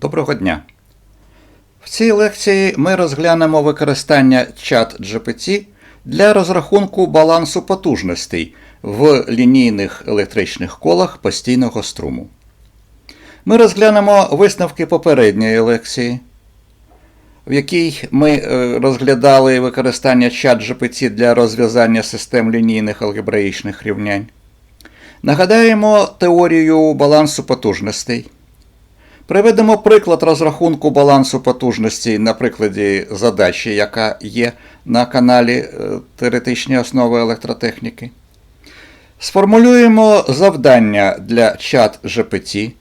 Доброго дня! В цій лекції ми розглянемо використання чат GPT для розрахунку балансу потужностей в лінійних електричних колах постійного струму. Ми розглянемо висновки попередньої лекції, в якій ми е, розглядали використання чат GPT для розв'язання систем лінійних алгебраїчних рівнянь. Нагадаємо теорію балансу потужностей. Приведемо приклад розрахунку балансу потужностей на прикладі задачі, яка є на каналі е, Теоретичні основи електротехніки. Сформулюємо завдання для чат GPT.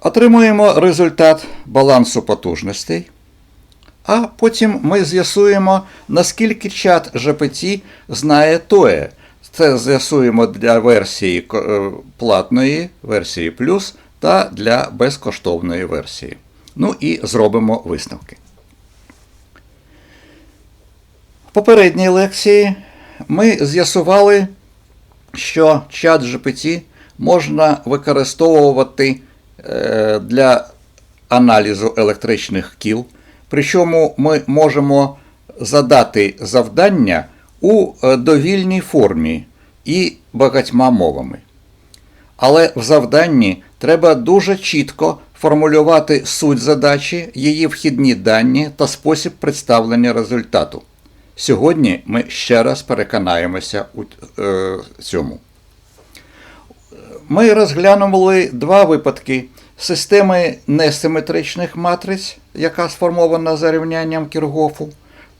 Отримуємо результат балансу потужностей. А потім ми з'ясуємо, наскільки чат GPT знає ТОЕ. Це з'ясуємо для версії е, платної, версії плюс та для безкоштовної версії. Ну і зробимо висновки. В попередній лекції ми з'ясували, що чат GPT можна використовувати е, для аналізу електричних кіл. Причому ми можемо задати завдання у е, довільній формі і багатьма мовами. Але в завданні треба дуже чітко формулювати суть задачі, її вхідні дані та спосіб представлення результату. Сьогодні ми ще раз переконаємося у е, цьому. Ми розглянули два випадки системи несиметричних матриць, яка сформована за рівнянням Кіргофу,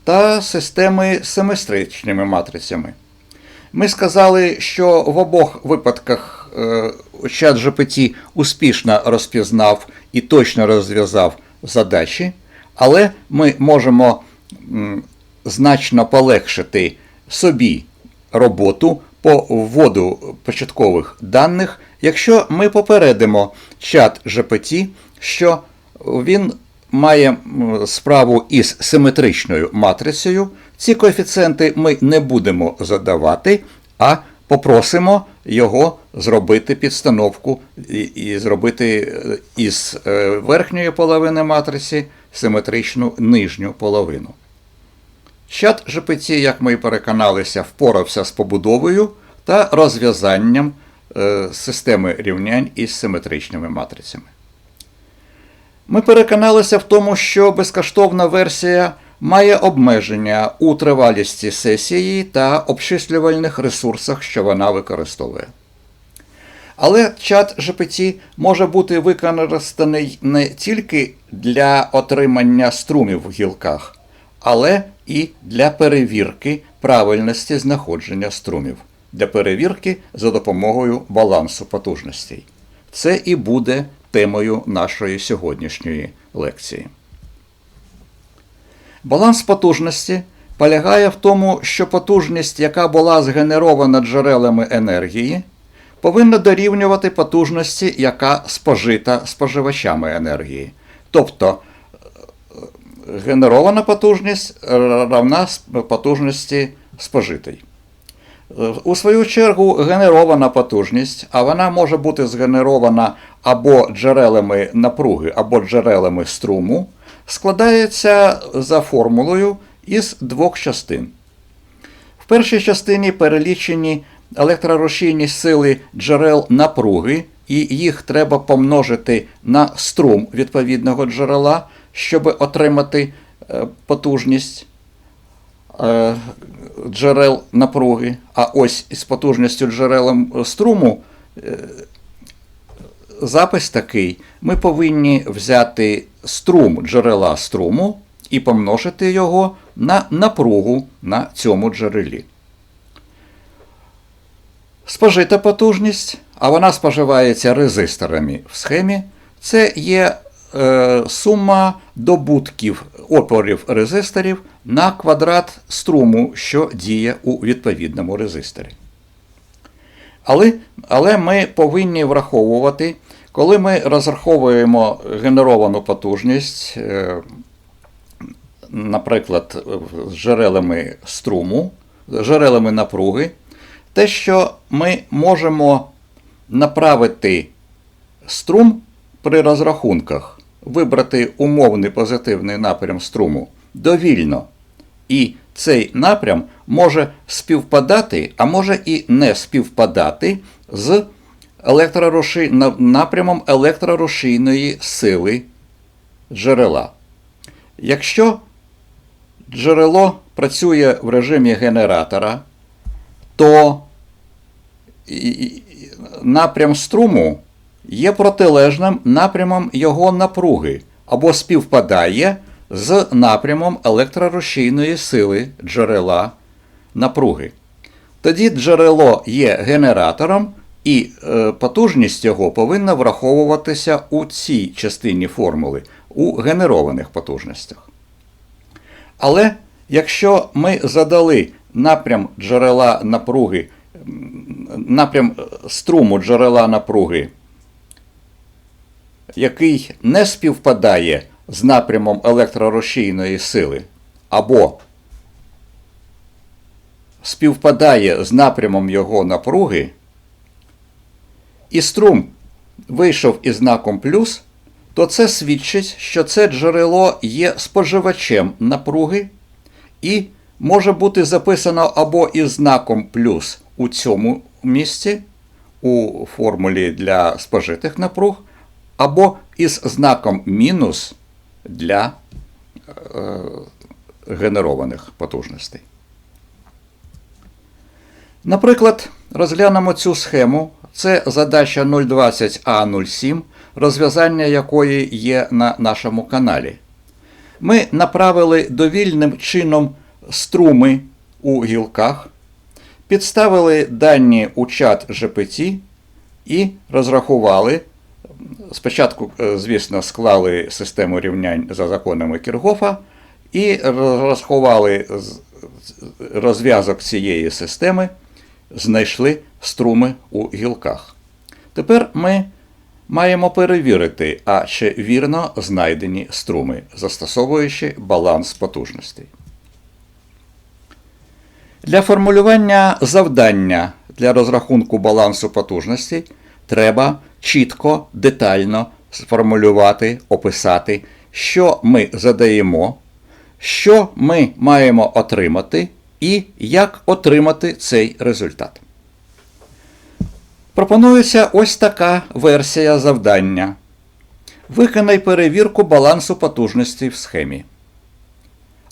та системи з симетричними матрицями. Ми сказали, що в обох випадках е, чат GPT успішно розпізнав і точно розв'язав задачі, але ми можемо значно полегшити собі роботу по вводу початкових даних, якщо ми попередимо чат GPT, що він має справу із симетричною матрицею. Ці коефіцієнти ми не будемо задавати, а попросимо його зробити підстановку і, і зробити із е, верхньої половини матриці симетричну нижню половину. Чат GPT, як ми і переконалися, впорався з побудовою та розв'язанням е, системи рівнянь із симетричними матрицями. Ми переконалися в тому, що безкоштовна версія має обмеження у тривалісті сесії та обчислювальних ресурсах, що вона використовує. Але чат GPT може бути використаний не тільки для отримання струмів в гілках, але і для перевірки правильності знаходження струмів, для перевірки за допомогою балансу потужностей. Це і буде темою нашої сьогоднішньої лекції. Баланс потужності полягає в тому, що потужність, яка була згенерована джерелами енергії, повинна дорівнювати потужності, яка спожита споживачами енергії. Тобто генерована потужність равна потужності спожитої. У свою чергу, генерована потужність, а вона може бути згенерована або джерелами напруги, або джерелами струму, складається за формулою із двох частин. В першій частині перелічені електрорушійні сили джерел напруги, і їх треба помножити на струм відповідного джерела, щоб отримати е, потужність е, джерел напруги. А ось із потужністю джерелом струму е, запис такий, ми повинні взяти струм джерела струму і помножити його на напругу на цьому джерелі. Спожита потужність, а вона споживається резисторами в схемі, це є е, сума добутків опорів резисторів на квадрат струму, що діє у відповідному резисторі. Але, Але ми повинні враховувати коли ми розраховуємо генеровану потужність, е, наприклад, з джерелами струму, джерелами напруги, те, що ми можемо направити струм при розрахунках вибрати умовний позитивний напрям струму довільно, і цей напрям може співпадати, а може і не співпадати з електророши... напрямом електрорушійної сили джерела. Якщо джерело працює в режимі генератора, то напрям струму є протилежним напрямом його напруги або співпадає з напрямом електрорушійної сили джерела напруги. Тоді джерело є генератором, і е, потужність його повинна враховуватися у цій частині формули, у генерованих потужностях. Але якщо ми задали напрям джерела напруги, напрям е, струму джерела напруги, який не співпадає з напрямом електрорушійної сили, або співпадає з напрямом його напруги, і струм вийшов із знаком плюс, то це свідчить, що це джерело є споживачем напруги і може бути записано або із знаком плюс у цьому місці, у формулі для спожитих напруг, або із знаком мінус для е, генерованих потужностей. Наприклад, розглянемо цю схему. Це задача 020А07, розв'язання якої є на нашому каналі. Ми направили довільним чином струми у гілках, підставили дані у чат GPT і розрахували. Спочатку, е, звісно, склали систему рівнянь за законами Кіргофа і розрахували розв'язок цієї системи, знайшли струми у гілках. Тепер ми маємо перевірити, а чи вірно знайдені струми, застосовуючи баланс потужностей. Для формулювання завдання для розрахунку балансу потужностей треба чітко, детально сформулювати, описати, що ми задаємо, що ми маємо отримати і як отримати цей результат. Пропонується ось така версія завдання. Виконай перевірку балансу потужностей в схемі.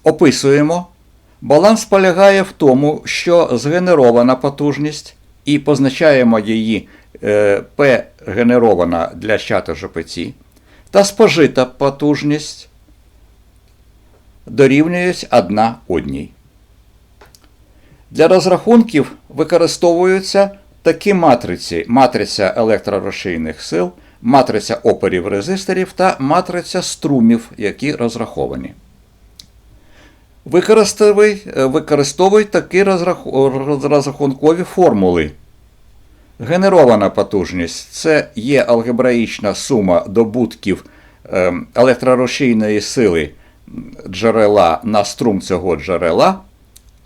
Описуємо. Баланс полягає в тому, що згенерована потужність і позначаємо її е, P генерована для чату GPT, та спожита потужність дорівнюють одна одній. Для розрахунків використовуються такі матриці: матриця електророшийних сил, матриця опорів резисторів та матриця струмів, які розраховані. Використовуй, е, використовуй такі розрахункові формули. Генерована потужність це є алгебраїчна сума добутків е, електророшійної сили джерела на струм цього джерела,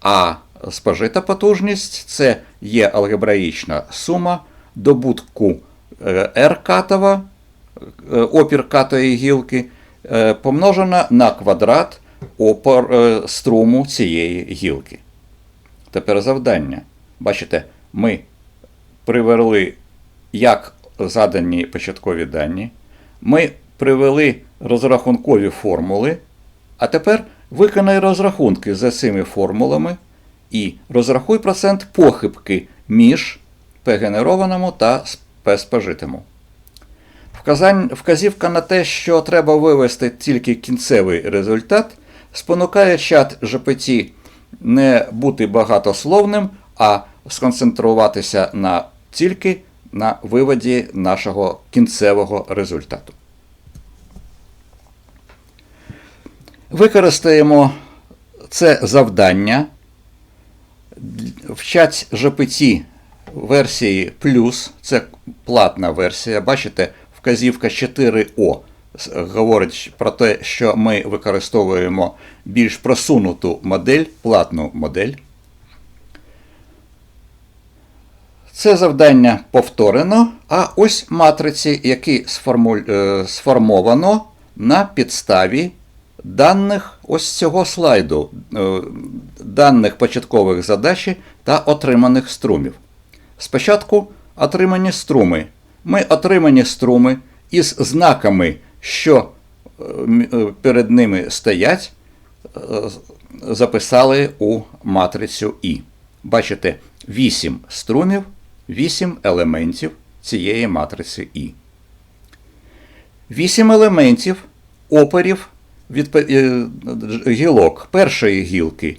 а спожита потужність це є алгебраїчна сума добутку е, R катова, е, опір катої гілки, е, помножена на квадрат опор струму цієї гілки. Тепер завдання. Бачите, ми привели як задані початкові дані, ми привели розрахункові формули, а тепер виконай розрахунки за цими формулами і розрахуй процент похибки між P генерованому та P спожитому. Вказівка на те, що треба вивести тільки кінцевий результат, спонукає чат GPT не бути багатословним, а сконцентруватися на тільки на виводі нашого кінцевого результату. Використаємо це завдання в чат GPT версії плюс, це платна версія. Бачите, вказівка 4О говорить про те, що ми використовуємо більш просунуту модель, платну модель. Це завдання повторено, а ось матриці, які сформу- е, сформовано на підставі даних ось цього слайду, е, даних початкових задачі та отриманих струмів. Спочатку отримані струми. Ми отримані струми із знаками, що е, е, перед ними стоять, е, записали у матрицю І. Бачите, 8 струмів, 8 елементів цієї матриці І. 8 елементів опорів е, гілок першої гілки.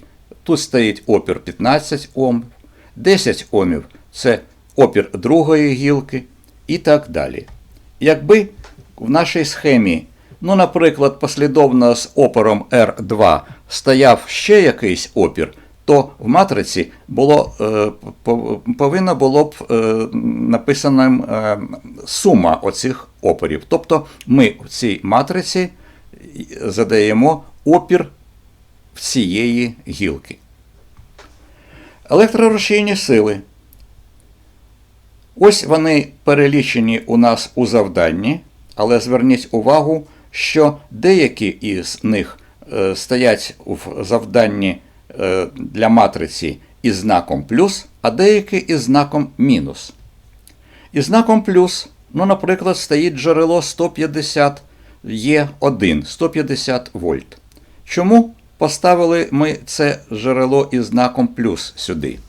Тут стоїть опір 15 Ом, 10 Омів це опір другої гілки і так далі. Якби в нашій схемі, ну, наприклад, послідовно з опором R2 стояв ще якийсь опір, то в матриці було, е, по- було б е, написана е, сума оцих опорів. Тобто ми в цій матриці задаємо опір всієї гілки. Електрорушійні сили. Ось вони перелічені у нас у завданні, але зверніть увагу, що деякі із них е, стоять в завданні е, для матриці із знаком плюс, а деякі із знаком мінус. Із знаком плюс, ну, наприклад, стоїть джерело 150 Є1, 150 вольт. Чому поставили ми це джерело із знаком плюс сюди?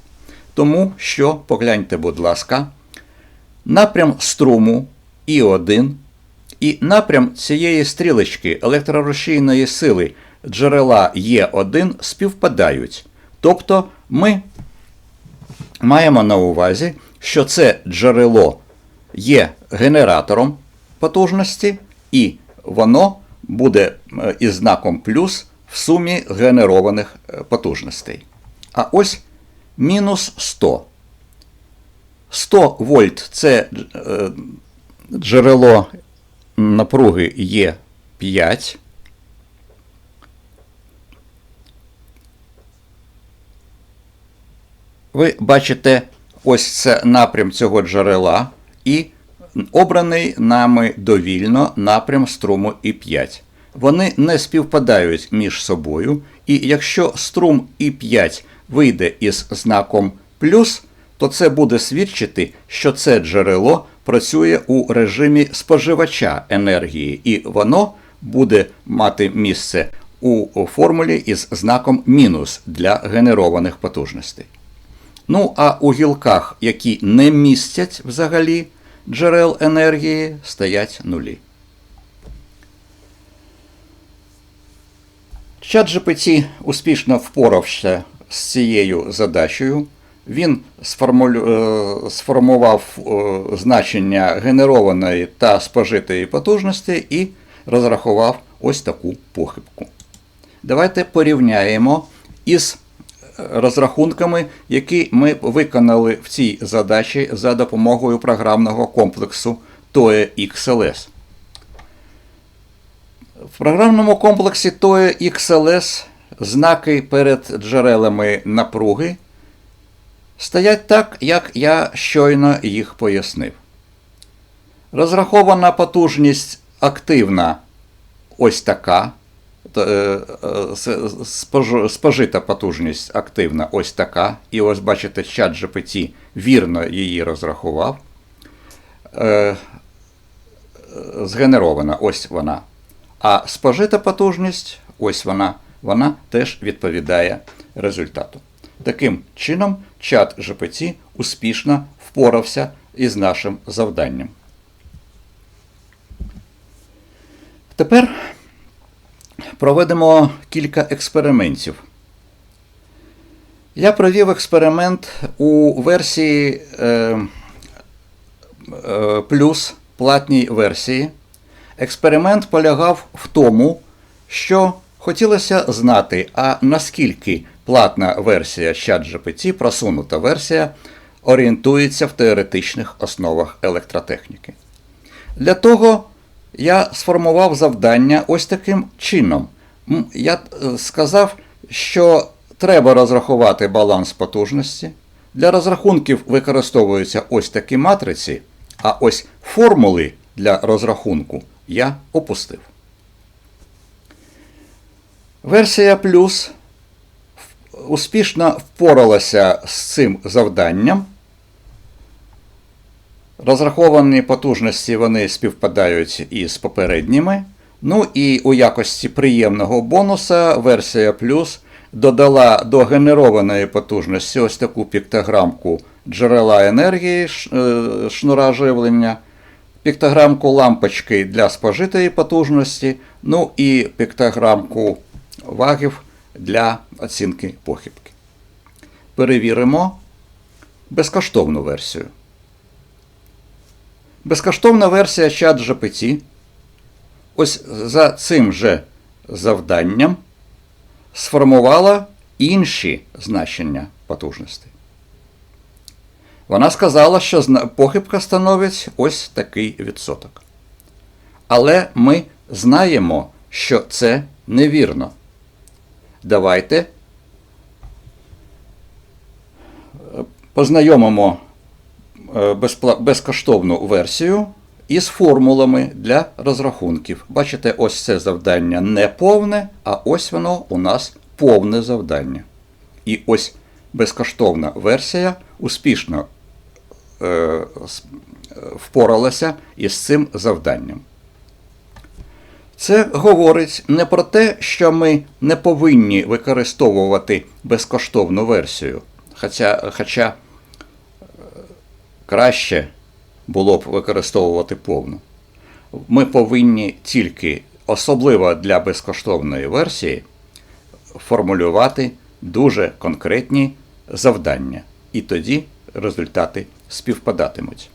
Тому що, погляньте, будь ласка, напрям струму І1 і напрям цієї стрілочки електрорушійної сили джерела Є1 співпадають. Тобто ми маємо на увазі, що це джерело є генератором потужності, і воно буде е, із знаком плюс в сумі генерованих е, потужностей. А ось мінус 100. 100 вольт це е, джерело напруги є 5. Ви бачите ось це напрям цього джерела і обраний нами довільно напрям струму І5. Вони не співпадають між собою, і якщо струм І5 вийде із знаком плюс, то це буде свідчити, що це джерело працює у режимі споживача енергії, і воно буде мати місце у формулі із знаком мінус для генерованих потужностей. Ну, а у гілках, які не містять взагалі джерел енергії, стоять нулі. ChatGPT успішно впорався з цією задачею. Він сформулю... е, сформував е, значення генерованої та спожитої потужності і розрахував ось таку похибку. Давайте порівняємо із розрахунками, які ми виконали в цій задачі за допомогою програмного комплексу TOE XLS. В програмному комплексі TOE XLS знаки перед джерелами напруги стоять так, як я щойно їх пояснив. Розрахована потужність активна ось така. Е, е, Спожита потужність активна ось така. І ось бачите, чат GPT вірно її розрахував. Е, Згенерована ось вона. А спожита потужність, ось вона, вона теж відповідає результату. Таким чином, чат GPT успішно впорався із нашим завданням. Тепер проведемо кілька експериментів. Я провів експеримент у версії е, е, плюс платній версії. Експеримент полягав в тому, що хотілося знати, а наскільки платна версія ChatGPT, просунута версія, орієнтується в теоретичних основах електротехніки. Для того я сформував завдання ось таким чином. Я е, сказав, що треба розрахувати баланс потужності, Для розрахунків використовуються ось такі матриці, а ось формули для розрахунку я опустив. Версія плюс успішно впоралася з цим завданням. Розраховані потужності вони співпадають із попередніми. Ну і у якості приємного бонуса версія плюс додала до генерованої потужності ось таку піктограмку джерела енергії е, шнура живлення, піктограмку лампочки для спожитої потужності, ну і піктограмку вагів для оцінки похибки. Перевіримо безкоштовну версію. Безкоштовна версія ChatGPT ось за цим же завданням сформувала інші значення потужностей. Вона сказала, що похибка становить ось такий відсоток. Але ми знаємо, що це невірно. Давайте познайомимо безкоштовну версію із формулами для розрахунків. Бачите, ось це завдання не повне, а ось воно у нас повне завдання. І ось безкоштовна версія успішно е, впоралася із цим завданням. Це говорить не про те, що ми не повинні використовувати безкоштовну версію. Хоча, хоча краще було б використовувати повну. Ми повинні тільки, особливо для безкоштовної версії, формулювати дуже конкретні завдання. І тоді результати співпадатимуть.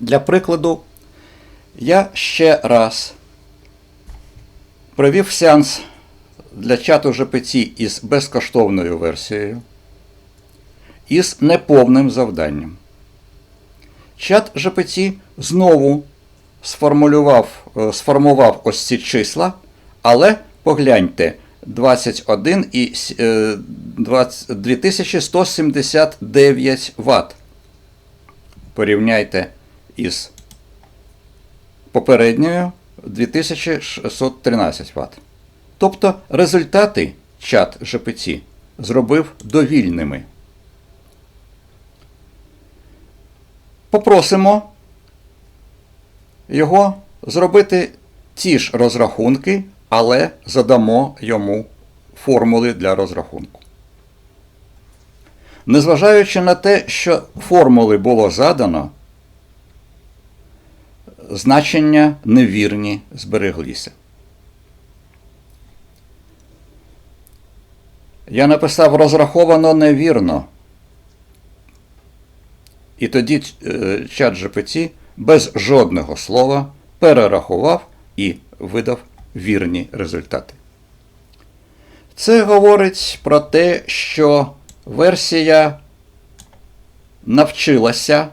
Для прикладу, я ще раз провів сеанс для чату GPT із безкоштовною версією, із неповним завданням. Чат GPT знову сформулював, е, сформував ось ці числа, але погляньте 21 і 2179 е, Вт. Порівняйте із попередньою 2613 Вт. Тобто результати чат GPT зробив довільними. Попросимо його зробити ті ж розрахунки, але задамо йому формули для розрахунку. Незважаючи на те, що формули було задано, значення невірні збереглися. Я написав розраховано невірно. І тоді е, чат GPT без жодного слова перерахував і видав вірні результати. Це говорить про те, що версія навчилася,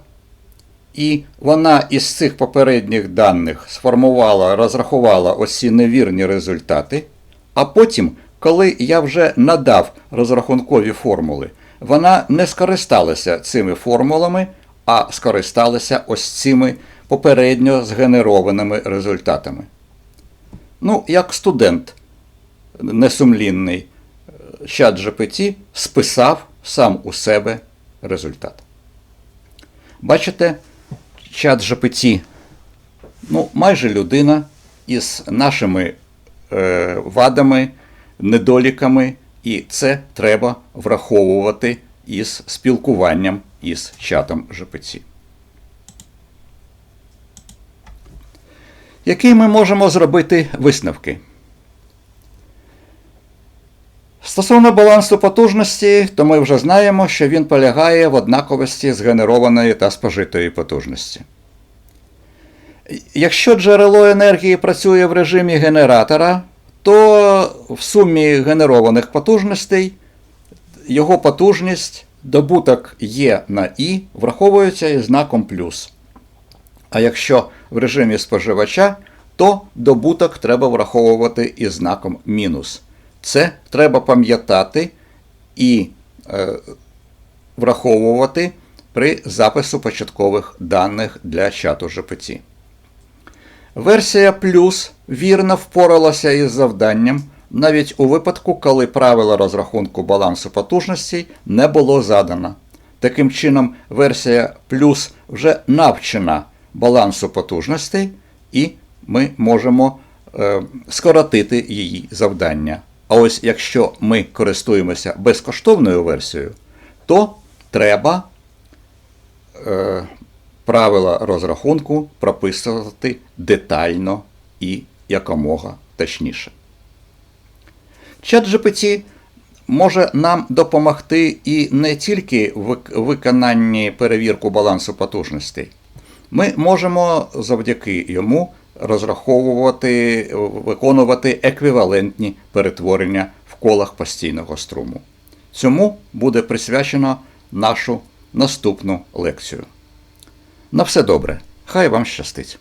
і вона із цих попередніх даних сформувала, розрахувала ось невірні результати. А потім, коли я вже надав розрахункові формули, вона не скористалася цими формулами, а скористалася ось цими попередньо згенерованими результатами. Ну, як студент несумлінний чат GPT списав сам у себе результат. Бачите, чат GPT, ну, майже людина із нашими е, вадами, недоліками, і це треба враховувати із спілкуванням із чатом GPT. Які ми можемо зробити висновки? Стосовно балансу потужності, то ми вже знаємо, що він полягає в однаковості згенерованої та спожитої потужності. Якщо джерело енергії працює в режимі генератора, то в сумі генерованих потужностей його потужність добуток Є на І враховується із знаком плюс. А якщо в режимі споживача, то добуток треба враховувати із знаком мінус. Це треба пам'ятати і е, враховувати при запису початкових даних для чату GPT. Версія плюс вірно впоралася із завданням навіть у випадку, коли правила розрахунку балансу потужностей не було задано. Таким чином, версія плюс вже навчена балансу потужностей, і ми можемо е, скоротити її завдання. А ось якщо ми користуємося безкоштовною версією, то треба е, правила розрахунку прописувати детально і якомога точніше. Чат GPT може нам допомогти і не тільки в виконанні перевірку балансу потужностей. Ми можемо завдяки йому розраховувати, виконувати еквівалентні перетворення в колах постійного струму. Цьому буде присвячено нашу наступну лекцію. На все добре. Хай вам щастить!